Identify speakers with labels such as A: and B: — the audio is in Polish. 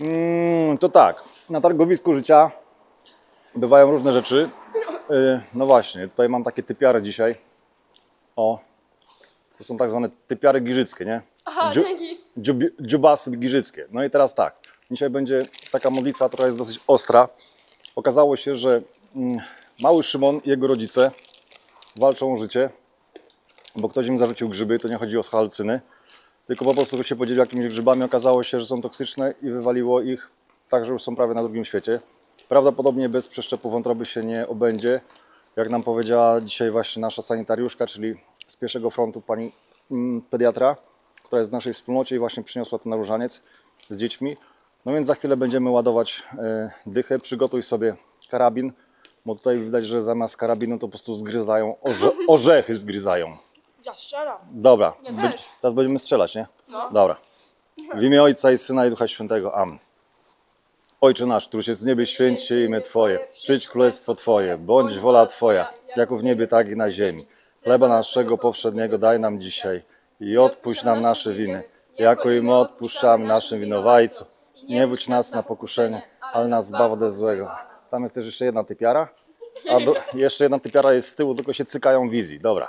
A: Mm, to tak, na targowisku życia bywają różne rzeczy. Yy, No właśnie, tutaj mam takie typiary dzisiaj. O, to są tak zwane typiary giżyckie, nie?
B: Aha,
A: Dziu-
B: dzięki.
A: dziubi- dziubasy giżyckie. No i teraz tak, dzisiaj będzie taka modlitwa, która jest dosyć ostra. Okazało się, że mm, mały Szymon i jego rodzice walczą o życie, bo ktoś im zarzucił grzyby, to nie chodzi o halucyny, tylko po prostu się podzielił jakimiś grzybami, okazało się, że są toksyczne i wywaliło ich tak, że już są prawie na drugim świecie. Prawdopodobnie bez przeszczepu wątroby się nie obędzie, jak nam powiedziała dzisiaj właśnie nasza sanitariuszka, czyli z pierwszego frontu pani mm, pediatra, która jest w naszej wspólnocie i właśnie przyniosła ten różaniec z dziećmi. No więc za chwilę będziemy ładować e, dychę. Przygotuj sobie karabin, bo tutaj widać, że zamiast karabinu to po prostu zgryzają, orze orzechy zgryzają.
B: Ja strzelam.
A: Dobra,
B: Ja
A: be-
B: też.
A: teraz będziemy strzelać, nie?
B: No.
A: Dobra. W imię Ojca i Syna i Ducha Świętego. Amen. Ojcze nasz, któryś jest w niebie, święć się imię Twoje. Przyjdź królestwo Twoje, bądź wola Twoja, jako w niebie, tak i na ziemi. Chleba naszego powszedniego daj nam dzisiaj i odpuść nam nasze winy, jako i my odpuszczamy naszym winowajcom. Nie wódź nas na pokuszenie, ale nas zbaw ode złego. Tam jest też jeszcze jedna typiara, a do, jeszcze jedna typiara jest z tyłu, tylko się cykają wizji. Dobra.